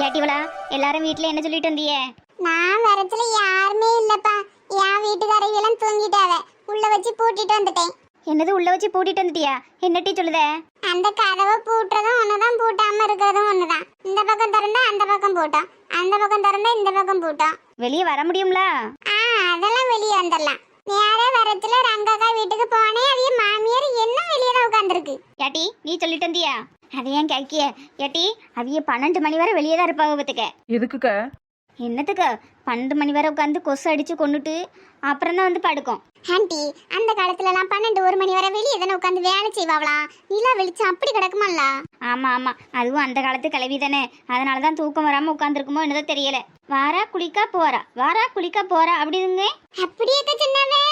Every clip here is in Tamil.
ஏட்டிவளா எல்லாரும் வீட்ல என்ன சொல்லிட்டு வந்தியே நான் வரத்துல யாருமே இல்லப்பா. என் வீட்டுக்காரையெல்லாம் தூங்கிட்டாவ. உள்ள வச்சு பூட்டிட்டு வந்துட்டேன். என்னது உள்ள வச்சு பூட்டிட்டு வந்துட்டியா? என்னட்டி சொல்லுதே? அந்த கதவை பூட்டுறதும் ஒண்ணுதான் பூட்டாம இருக்கிறதும் ஒண்ணுதான். இந்த பக்கம் திறந்தா அந்த பக்கம் பூட்டோம். அந்த பக்கம் திறந்தா இந்த பக்கம் பூட்டோம். வெளியே வர முடியும்ல? ஆ அதெல்லாம் வெளியே வந்துடலாம். நேரே வரத்துல ரங்கக்கா வீட்டுக்கு போனேன். அவிய மாமியார் என்ன வெளியே தான் உட்காந்துருக்கு ஏட்டி நீ சொல்லிட்டு வந்தியா? அது ஏன் கேக்கிய ஏட்டி அவிய பன்னெண்டு மணி வரை வெளியே தான் இருப்பாங்க பத்துக்க. எதுக்குக்க? என்னத்துக்கு? பன்னெண்டு மணி வரை உட்காந்து கொசு அடிச்சு கொண்டுட்டு அப்புறம் தான் வந்து படுக்கும். ஆண்டி அந்த காலத்துல எல்லாம் பன்னெண்டு ஒரு மணி வரை வெளியே தானே உட்காந்து வேலை செய்வாங்களாம் நிலா வெளிச்சம் அப்படி கிடக்குமல்ல? ஆமா ஆமா. அதுவும் அந்த காலத்து கிளவி தானே. அதனால தான் தூக்கம் வராம உட்காந்துருக்குமோ என்னதோ தெரியல. வாரா குளிக்கா போறா. வாரா குளிக்கா போறா அப்படிங்க அப்படியே சின்னவே?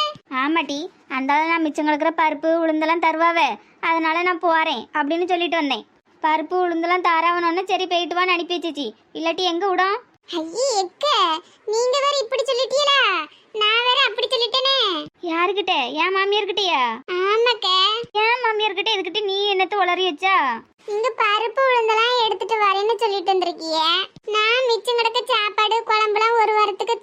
ஆமாட்டி அந்த நான் மிச்சம் கிடக்குற பருப்பு உளுந்தெல்லாம் தருவாவே. அதனால நான் போறேன் அப்படின்னு சொல்லிட்டு வந்தேன். பருப்பு உளுந்தெல்லாம் தாராவணும்னு சரி போயிட்டு வான்னு அனுப்பி வச்சிச்சு. இல்லாட்டி எங்க விடும்? ஐயே எக்க நீங்க வேற இப்படி சொல்லிட்டீங்களா நான் வேற அப்படி சொல்லிட்டேனே. யாருக்கிட்ட? என் மாமியார்கிட்டயா? ஆமாக்க. என் மாமியார்கிட்ட இதுக்கிட்ட நீ என்னத்த உளறி வச்சா? இங்க பருப்பு உளுந்தெல்லாம் எடுத்துட்டு வரேன்னு சொல்லிட்டு வந்திருக்கிய. நான் மிச்சம் கிடக்க சாப்பாடு குழம்புலாம் ஒரு வாரத்துக்கு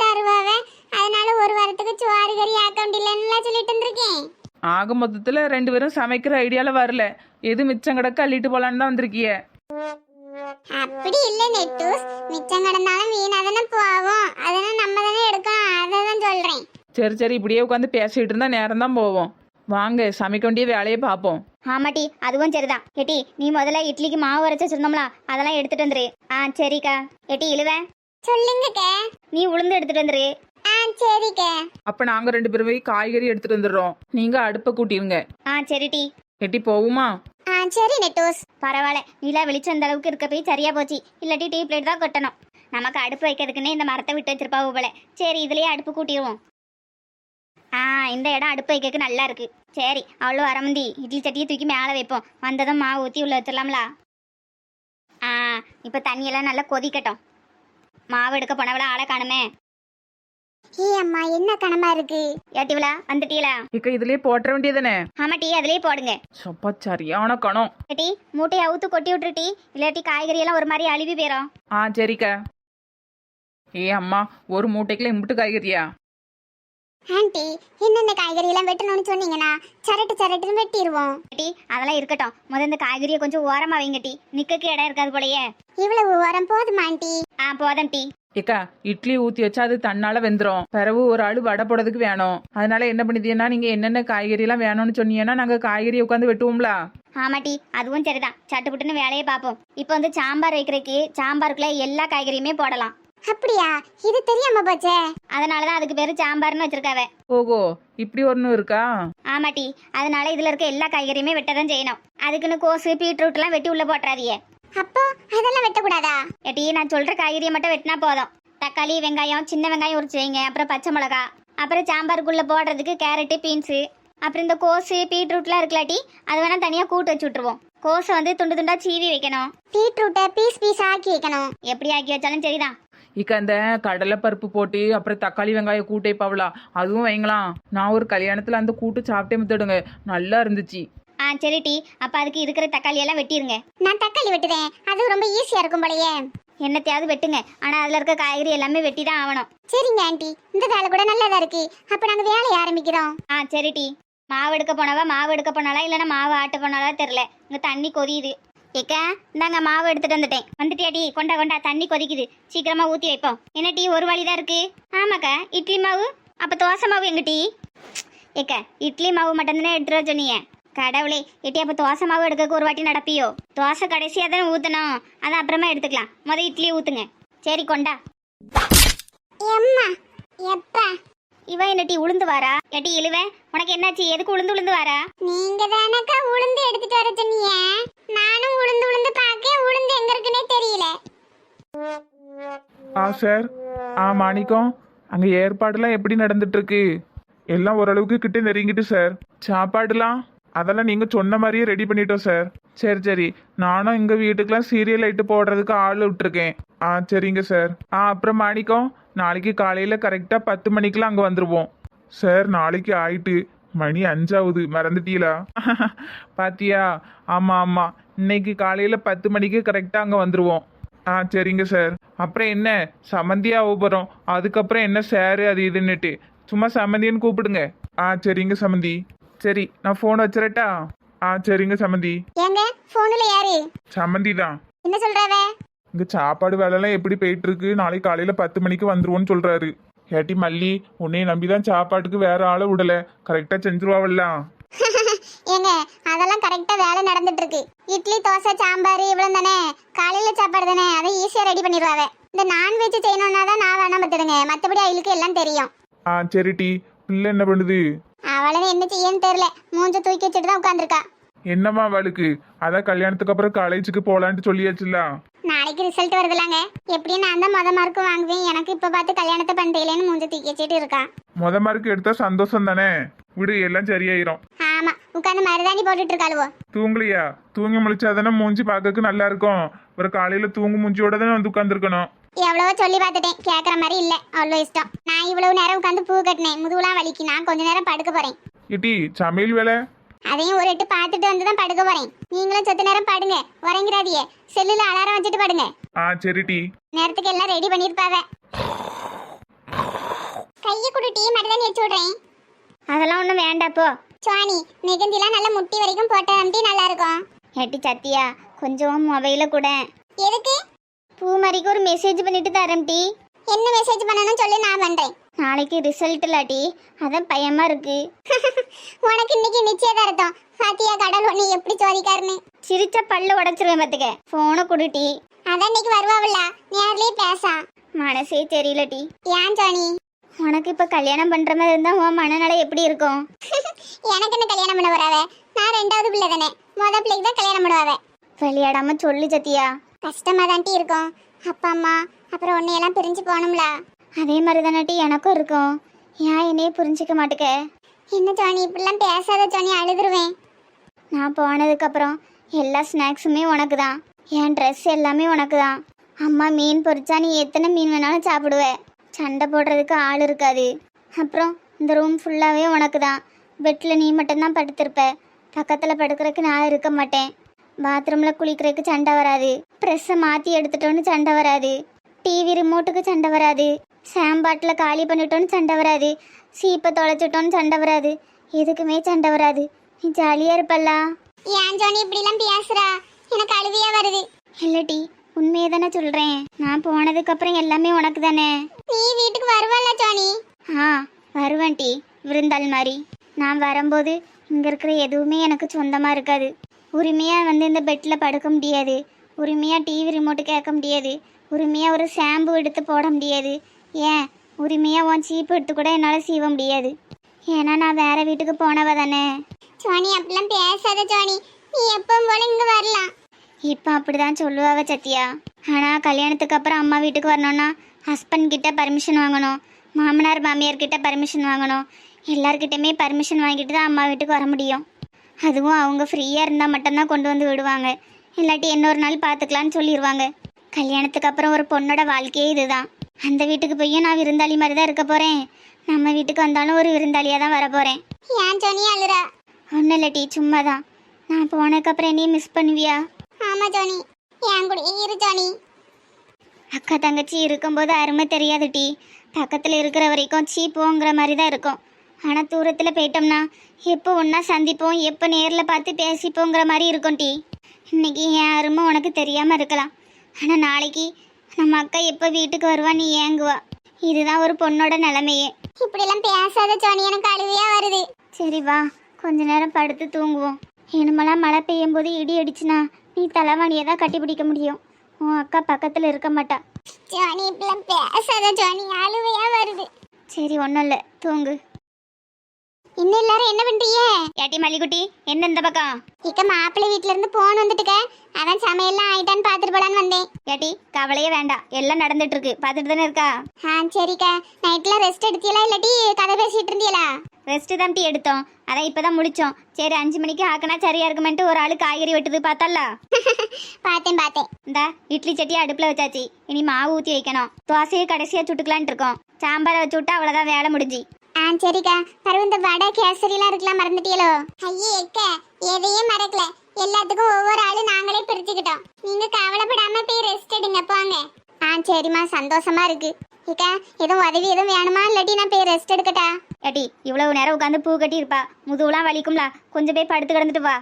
ஆக மொத்தத்துல ரெண்டு பேரும் சமைக்கிற ஐடியால வரல. எது மிச்சம் கிடக்க அள்ளிட்டு போலான்னு தான் வந்திருக்கிய. அப்படி இல்ல நெட்டூஸ் மிச்சம் கிடந்தாலும் வீணா தானே போவோம். அதெல்லாம் நம்ம தானே எடுக்கணும். அதை தான் சொல்றேன். சரி சரி இப்படியே உட்காந்து பேசிட்டு இருந்தா நேரம் தான் போவோம். வாங்க சமைக்க வேண்டிய வேலையை பார்ப்போம். ஆமாட்டி அதுவும் சரிதான். ஏட்டி நீ முதல்ல இட்லிக்கு மாவு அரைச்சு வச்சிருந்தோம்ல அதெல்லாம் எடுத்துட்டு வந்துரு. ஆ சரிக்கா. ஏட்டி இழுவேன் சொல்லுங்கக்க. நீ உளுந்து எடுத்துட்டு வந்துரு. சரிக்க அப்ப நாங்க ரெண்டு பேரும் போய் காய்கறி எடுத்துட்டு வந்துடுறோம். நீங்க அடுப்பை கூட்டிருங்க. ஆ சரிட்டி எட்டி போகுமா ஆ சரி நெட்டூஸ். பரவாயில்ல. நீலா வெளிச்சம் அந்த அளவுக்கு இருக்க போய் சரியா போச்சு. இல்லாட்டி டீ பிளேட் தான் கொட்டணும். நமக்கு அடுப்பு வைக்கிறதுக்குன்னே இந்த மரத்தை விட்டு வச்சிருப்பா போல. சரி இதுலயே அடுப்பு கூட்டிடுவோம் ஆ இந்த இடம் அடுப்பு வைக்கிறதுக்கு நல்லா இருக்கு. சரி அவ்வளோ வரமுந்தி இட்லி சட்டியை தூக்கி மேலே வைப்போம். வந்ததும் மாவு ஊற்றி உள்ள வச்சிடலாம்ல. ஆ இப்போ தண்ணியெல்லாம் நல்லா கொதிக்கட்டும். மாவு எடுக்க போனவள ஆளை காணுமே. ஏ அம்மா என்ன கனமா இருக்கு? ஏட்டிவளா வந்துட்டீங்களா இக்க இதுலயே போட்டுற வேண்டியதானே ஆமா டீ அதுலயே போடுங்க. சப்பா சரியான கணம். ஏட்டி மூட்டையை அவுத்து கொட்டி விட்டுருட்டி இல்லாட்டி காய்கறி எல்லாம் ஒரு மாதிரி அழுவி போயிடும் ஆ சரிக்கா. ஏ அம்மா ஒரு மூட்டைக்குள்ள இம்புட்டு காய்கறியா? ஆண்டி என்னென்ன காய்கறி எல்லாம் வெட்டணும்னு சொன்னீங்கன்னா சரட்டு சரட்டுன்னு வெட்டிடுவோம் டீ அதெல்லாம் இருக்கட்டும். முதல்ல இந்த காய்கறியை கொஞ்சம் ஓரமா வைங்க டீ. நிக்கக்கு இடம் இருக்காது போலயே. இவ்வளவு உரம் போதுமா ஆண்டி? ஆ போதும் டீ. ஏக்கா இட்லி ஊத்தி வச்சா அது தன்னால வெந்துரும். பிறகு ஒரு ஆளு வடை போடுறதுக்கு வேணும். அதனால என்ன பண்ணிட்டீங்கன்னா நீங்க என்னென்ன காய்கறி எல்லாம் வேணும்னு சொன்னீங்கன்னா நாங்க காய்கறி உட்காந்து வெட்டுவோம்ல. ஆமா டீ அதுவும் சரிதான். சட்டுப்புட்டுன்னு வேலையை பார்ப்போம். இப்போ வந்து சாம்பார் வைக்கிறதுக்கு சாம்பாருக்குள்ள எல்லா காய்கறியுமே போடலாம். அப்படியா? இது தெரியாம போச்சே. அதனாலதான் அதுக்கு பேரு சாம்பார்னு வச்சிருக்காவ. ஓகோ இப்படி ஒன்றும் இருக்கா? ஆமா டீ அதனால இதுல இருக்க எல்லா காய்கறியுமே வெட்டதான் செய்யணும். அதுக்குன்னு கோசு பீட்ரூட் எல்லாம் வெட்டி உள்ள போட்டுறாதியே அப்போ அதெல்லாம் வெட்டக்கூடாதா? ஏட்டி நான் சொல்ற காய்கறியை மட்டும் வெட்டினா போதும். தக்காளி வெங்காயம் சின்ன வெங்காயம் உரிச்சு வைங்க. அப்புறம் பச்சை மிளகா. அப்புறம் சாம்பாருக்குள்ள போடுறதுக்கு கேரட்டு பீன்ஸு. அப்புறம் இந்த கோஸு பீட்ரூட்லாம் இருக்கலாட்டி அது வேணா தனியா கூட்டு வச்சு விட்டுருவோம். கோஸை வந்து துண்டு துண்டா சீவி வைக்கணும். பீட்ரூட்டை பீஸ் பீஸ் ஆக்கி வைக்கணும். எப்படி ஆக்கி வச்சாலும் சரிதான். இக்க அந்த கடலை பருப்பு போட்டு அப்புறம் தக்காளி வெங்காயம் கூட்டை பவலா அதுவும் வைங்களாம். நான் ஒரு கல்யாணத்துல அந்த கூட்டு சாப்பிட்டே முத்துடுங்க. நல்லா இருந்துச்சு. ஆ சரி டீ. அப்ப அதுக்கு இருக்கிற தக்காளி எல்லாம் வெட்டிருங்க. நான் தக்காளி வெட்டுதேன் அது ரொம்ப ஈஸியா இருக்கும் போலயே. என்னத்தையாவது வெட்டுங்க. ஆனா அதுல இருக்க காய்கறி எல்லாமே வெட்டி தான் ஆகணும் சரிங்க ஆண்டி. இந்த வேலை கூட நல்லதா இருக்கு. அப்ப நாங்க வேலையை ஆரம்பிக்கிறோம். ஆ சரி டீ. மாவு எடுக்க போனவா? மாவு எடுக்க போனாலா இல்லைன்னா மாவு ஆட்ட போனாலா தெரில இங்க தண்ணி கொதியுது. ஏக்கா இந்தாங்க மாவு எடுத்துட்டு வந்துட்டேன். வந்துட்டியா டீ? கொண்டா கொண்டா தண்ணி கொதிக்குது. சீக்கிரமா ஊத்தி வைப்போம். என்ன டீ? ஒரு வழி தான் இருக்கு. ஆமாக்கா இட்லி மாவு. அப்ப தோசை மாவு எங்க டீ? ஏக்கா இட்லி மாவு மட்டும்தானே எடுத்துட்டு வர சொன்னீங்க? கடவுளே எட்டி அப்ப தோசை மாவு எடுக்க ஒரு வாட்டி நடப்பியோ? தோசை கடைசியா தானே ஊத்தணும் அதை அப்புறமா எடுத்துக்கலாம். முத இட்லி ஊத்துங்க. சரி கொண்டா. எம்மா எப்பா? இவ என்ன டீ உளுந்து வாரா? எட்டி இழுவ? உனக்கு என்னாச்சு? எதுக்கு உளுந்து உளுந்து வாரா? நீங்க தானக்கா உளுந்து எடுத்துட்டு வர சொன்னீங்க? நானும் உளுந்து உளுந்து பார்க்க உளுந்து எங்க இருக்குன்னே தெரியல. ஆ சார். ஆ மாணிக்கம். அங்கே ஏற்பாடுலாம் எப்படி நடந்துட்டு இருக்கு? எல்லாம் ஓரளவுக்கு கிட்ட நெருங்கிட்டு சார். சாப்பாடுலாம் அதெல்லாம் நீங்கள் சொன்ன மாதிரியே ரெடி பண்ணிட்டோம் சார் சரி சரி. நானும் எங்கள் வீட்டுக்கெலாம் சீரியல் லைட்டு போடுறதுக்கு ஆள் விட்டுருக்கேன். ஆ சரிங்க சார் ஆ அப்புறம் மாணிக்கம் நாளைக்கு காலையில் கரெக்டாக பத்து மணிக்கெலாம் அங்கே வந்துடுவோம் சார் நாளைக்கு ஆயிட்டு. மணி அஞ்சாவது. மறந்துட்டீங்களா? பாத்தியா? ஆமாம் ஆமாம் இன்னைக்கு காலையில் பத்து மணிக்கு கரெக்டாக அங்கே வந்துடுவோம் ஆ சரிங்க சார் அப்புறம் என்ன? சமந்தியாக போகிறோம் அதுக்கப்புறம் என்ன சார் அது இதுன்னுட்டு. சும்மா சமந்தின்னு கூப்பிடுங்க. ஆ சரிங்க சமந்தி. சரி நான் ஃபோன் வச்சிரட்டா ஆ சரிங்க சம்மந்தி ஏங்க போன்ல யாரு? சம்மந்தி தான். என்ன சொல்றாவ? இங்க சாப்பாடு வேலைலாம் எப்படி போயிட்டு இருக்கு நாளைக்கு காலையில பத்து மணிக்கு வந்துருவோன்னு சொல்றாரு. ஏட்டி மல்லி உன்னைய நம்பி தான் சாப்பாட்டுக்கு வேற ஆளை விடல கரெக்டா செஞ்சிருவாவல்லாம் ஏங்க அதெல்லாம் கரெக்டா வேலை நடந்துட்டு இருக்கு இட்லி தோசை சாம்பார் இவ்வளவு தானே? காலையில சாப்பாடு தானே? அதை ஈஸியா ரெடி பண்ணிடுவாவ. இந்த நான்வெஜ் செய்யணும்னா தான் நான் வேணாம் பார்த்துடுங்க. மற்றபடி அவளுக்கு எல்லாம் தெரியும். ஆ சரி டி. பிள்ளை என்ன பண்ணுது? அவளை என்ன செய்யன்னு தெரியல. மூஞ்ச தூக்கி வச்சுட்டு தான் உட்காந்துருக்கா என்னம்மா அவளுக்கு? அதான் கல்யாணத்துக்கு அப்புறம் காலேஜுக்கு போலான்ட்டு சொல்லியாச்சுல நாளைக்கு ரிசல்ட் வருதுலாங்க. எப்படியும் நான் தான் மொத மார்க் வாங்குவேன். எனக்கு இப்ப பார்த்து கல்யாணத்தை பண்றீங்களேன்னு மூஞ்ச தூக்கி வச்சுட்டு இருக்கா. முத மார்க் எடுத்தா சந்தோஷம் தானே? விடு எல்லாம் சரியாயிரும். ஆமா உட்காந்து மருதாணி போட்டுட்டு இருக்காளுவோ. தூங்கலையா? தூங்கி முழிச்சாதானே மூஞ்சி பார்க்கறதுக்கு நல்லா இருக்கும். ஒரு காலையில தூங்கு மூஞ்சியோட தானே வந்து உட்காந்துருக்கணும் எவ்வளவோ சொல்லி பார்த்துட்டேன். கேட்குற மாதிரி இல்ல. அவ்வளோ இஷ்டம். நான் இவ்வளவு நேரம் உட்காந்து பூ கட்டினேன். முதுகுலாம் வலிக்கு. நான் கொஞ்ச நேரம் படுக்க போறேன். இட்டி சமையல் வேலை? அதையும் ஒரு எட்டு பார்த்துட்டு வந்து தான் படுக்க போறேன். நீங்களும் சொத்த நேரம் படுங்க. உறங்கிறாதியே செல்லுல அலாரம் வச்சுட்டு படுங்க. ஆ சரி டி. நேரத்துக்கு எல்லாம் ரெடி பண்ணிருப்பாவ. கையை கொடு டீ. மருதாணி வச்சு விடுறேன். அதெல்லாம் ஒன்றும் வேண்டாப்போ சுவாணி மெகந்திலாம் நல்ல முட்டி வரைக்கும் போட்ட டீ நல்லா இருக்கும். ஏட்டி சத்தியா கொஞ்சம் மொபைல கூட. எதுக்கு? பூமாரிக்கு ஒரு மெசேஜ் பண்ணிட்டு தரேன் டி. என்ன மெசேஜ் பண்ணணும்னு சொல்லி நான் பண்றேன். நாளைக்கு ரிசல்ட் இல்லாட்டி அதான் பயமா இருக்கு. உனக்கு இன்னைக்கு நிச்சயதார்த்தம். பாத்தியா கடல் ஒண்ணு எப்படி சோதிக்காருன்னு? சிரிச்ச பல்ல உடைச்சிருவேன் பார்த்துக்க ஃபோனை கொடுட்டி அதான் இன்னைக்கு வருவாவில்ல. நேர்லயே பேசா. மனசே தெரியல டி. ஏன் ஜானி உனக்கு இப்போ கல்யாணம் பண்ற மாதிரி இருந்தா உன் மனநலை எப்படி இருக்கும்? எனக்கு என்ன கல்யாணம் பண்ண வராவ நான் ரெண்டாவது பிள்ளை தானே. முத பிள்ளைக்கு தான் கல்யாணம் பண்ணுவாவ. விளையாடாம சொல்லு சத்தியா கஷ்டமா தான்ட்டி இருக்கும். அப்பா அம்மா அப்புறம் உன்னையெல்லாம் பிரிஞ்சு போகணும்ல. அதே மாதிரி தானே எனக்கும் இருக்கும். ஏன் என்னையே புரிஞ்சிக்க மாட்டேக்க? என்ன ஜானி இப்படிலாம் பேசாத ஜானி அழுதுருவேன். நான் போனதுக்கப்புறம் எல்லா ஸ்நாக்ஸுமே உனக்கு தான் என் ட்ரெஸ் எல்லாமே உனக்கு தான் அம்மா மீன் பொறிச்சா நீ எத்தனை மீன் வேணாலும் சாப்பிடுவ. சண்டை போடுறதுக்கு ஆள் இருக்காது. அப்புறம் இந்த ரூம் ஃபுல்லாகவே உனக்கு தான் பெட்டில் நீ மட்டும்தான் படுத்திருப்ப. பக்கத்தில் படுக்கிறதுக்கு நான் இருக்க மாட்டேன். பாத்ரூமில் குளிக்கிறதுக்கு சண்டை வராது. ப்ரெஸ்ஸை மாற்றி எடுத்துட்டோன்னு சண்டை வராது. டிவி ரிமோட்டுக்கு சண்டை வராது. சாம்பாட்டில் காலி பண்ணிட்டோன்னு சண்டை வராது. சீப்பை தொலைச்சிட்டோன்னு சண்டை வராது. எதுக்குமே சண்டை வராது. நீ ஜாலியாக இருப்பல்லா? ஏன் ஜானி இப்படிலாம் பேசுறா? எனக்கு அழுவியா வருது. இல்லடி உண்மையை தானே சொல்கிறேன் நான் போனதுக்கப்புறம் எல்லாமே உனக்கு தானே. நீ வீட்டுக்கு வருவல்ல ஜானி? ஆ வருவேன் டி விருந்தாள் மாதிரி. நான் வரும்போது இங்கே இருக்கிற எதுவுமே எனக்கு சொந்தமாக இருக்காது. உரிமையாக வந்து இந்த பெட்டில் படுக்க முடியாது. உரிமையாக டிவி ரிமோட்டு கேட்க முடியாது. உரிமையாக ஒரு ஷாம்பு எடுத்து போட முடியாது. ஏன்? உரிமையாக உன் சீப்பு எடுத்து கூட என்னால் சீவ முடியாது. ஏன்னா நான் வேற வீட்டுக்கு போனவ தானே. ஜானி அப்படிலாம் பேசாத ஜானி. நீ எப்பவும் போல இங்க வரலாம். இப்போ அப்படிதான் சொல்லுவாவ சத்யா. ஆனால் கல்யாணத்துக்கு அப்புறம் அம்மா வீட்டுக்கு வரணும்னா ஹஸ்பண்ட் கிட்ட பர்மிஷன் வாங்கணும். மாமனார் மாமியார் கிட்ட பர்மிஷன் வாங்கணும். எல்லார்கிட்டயுமே பர்மிஷன் வாங்கிட்டு தான் அம்மா வீட்டுக்கு வர முடியும். அதுவும் அவங்க ஃப்ரீயாக இருந்தால் மட்டும்தான் கொண்டு வந்து விடுவாங்க. இல்லாட்டி இன்னொரு நாள் பார்த்துக்கலான்னு சொல்லிடுவாங்க கல்யாணத்துக்கு அப்புறம் ஒரு பொண்ணோட வாழ்க்கையே இதுதான். அந்த வீட்டுக்கு போய் நான் விருந்தாளி மாதிரி தான் இருக்க போகிறேன் நம்ம வீட்டுக்கு வந்தாலும் ஒரு விருந்தாளியாக தான் வர போகிறேன் ஏன் ஜானி அழுறா? ஒன்றும் இல்லை டீ சும்மா தான் நான் போனதுக்கப்புறம் என்னையும் மிஸ் பண்ணுவியா? ஆமா ஜானி. என் கூட இரு ஜானி. அக்கா தங்கச்சி இருக்கும்போது அருமை தெரியாது டி. பக்கத்தில் இருக்கிற வரைக்கும் சீப்போங்கிற மாதிரி தான் இருக்கும். ஆனால் தூரத்தில் போயிட்டோம்னா எப்போ ஒன்றா சந்திப்போம் எப்போ நேரில் பார்த்து பேசிப்போங்கிற மாதிரி இருக்கும் டி. இன்னைக்கு என் அருமை உனக்கு தெரியாமல் இருக்கலாம். ஆனால் நாளைக்கு நம்ம அக்கா எப்போ வீட்டுக்கு வருவா நீ ஏங்குவா. இதுதான் ஒரு பொண்ணோட நிலைமையே. இப்படிலாம் பேசாத ஜானி எனக்கு அழுவியா வருது. சரி வா கொஞ்ச நேரம் படுத்து தூங்குவோம். இனிமேலாம் மழை பெய்யும் போது இடி அடிச்சுனா நீ தலைவாணியை தான் கட்டி பிடிக்க முடியும். உன் அக்கா பக்கத்தில் இருக்க மாட்டா. ஜானி இப்படிலாம் பேசாத ஜானி அழுவையா வருது. சரி ஒன்றும் இல்லை. தூங்கு. இன்னும் எல்லாரும் என்ன பண்றீங்க? ஏட்டி மல்லிகுட்டி என்ன இந்த பக்கம்? இக்க மாப்பிள்ளை வீட்ல இருந்து போன் வந்துட்டுக்க. அதான் சமையல்லாம் ஆயிட்டான்னு பாத்துட்டு போலான்னு வந்தேன். ஏட்டி கவலையே வேண்டாம். எல்லாம் நடந்துட்டு இருக்கு பார்த்துட்டு தானே இருக்கா? ஆ சரிக்கா. நைட்ல ரெஸ்ட் எடுத்தீங்களா இல்லாட்டி கதை பேசிட்டு இருந்தீங்களா ரெஸ்ட் தான் டீ எடுத்தோம். அதான் இப்பதான் முடிச்சோம். சரி அஞ்சு மணிக்கு ஆக்கினா சரியா இருக்குமென்ட்டு ஒரு ஆளு காய்கறி வெட்டுது பார்த்தல பார்த்தேன் பார்த்தேன். இந்த இட்லி சட்டியை அடுப்புல வச்சாச்சு. இனி மாவு ஊத்தி வைக்கணும். தோசையை கடைசியா சுட்டுக்கலான்ட்டு இருக்கோம். சாம்பாரை வச்சு விட்டா அவ்வளவுதான் வேலை முடிஞ்சு. ஆ சரிக்கா. பரவ இந்த வடை கேசரிலாம் இருக்கலாம் மறந்துட்டீங்களோ ஐயே எக்க எதையும் மறக்கல. எல்லாத்துக்கும் ஒவ்வொரு ஆளு நாங்களே பிரிச்சுக்கிட்டோம். நீங்க கவலைப்படாம போய் ரெஸ்ட் எடுங்க போங்க. சரிம்மா சந்தோஷமா இருக்கு. ஏக்கா எதுவும் உதவி எதுவும் வேணுமா? இல்லாட்டி நான் போய் ரெஸ்ட் எடுக்கட்டா? ஏட்டி இவ்வளவு நேரம் உட்காந்து பூ கட்டி இருப்பா முதுகுலாம் வலிக்கும்ல. கொஞ்சம் போய் படுத்து கிடந்துட்டு வா.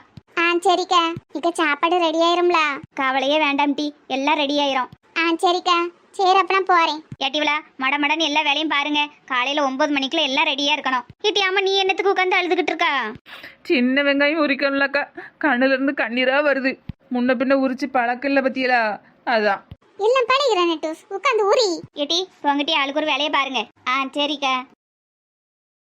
ஆ சரிக்கா. இக்க சாப்பாடு ரெடி ஆயிரும்ல? கவலையே வேண்டாம் டீ. எல்லாம் ரெடி ஆயிரும். ஆ சரிக்கா. சரி அப்ப நான் போறேன். ஏட்டிவளா மட மடன்னு எல்லா வேலையும் பாருங்க. காலையில ஒன்பது மணிக்குள்ள எல்லாம் ரெடியா இருக்கணும். ஏட்டி ஆமா நீ என்னத்துக்கு உட்காந்து அழுதுகிட்டு இருக்கா? சின்ன வெங்காயம் உரிக்கணும்லக்கா கண்ணுல இருந்து கண்ணீரா வருது. முன்ன பின்ன உரிச்சு பழக்கம் இல்லை பத்தியலா? அதான். இல்ல பழகிறேன் நெட்டூஸ் உட்காந்து ஊறி ஏட்டி உங்ககிட்ட ஆளுக்கு ஒரு வேலையை பாருங்க. ஆ சரிக்கா.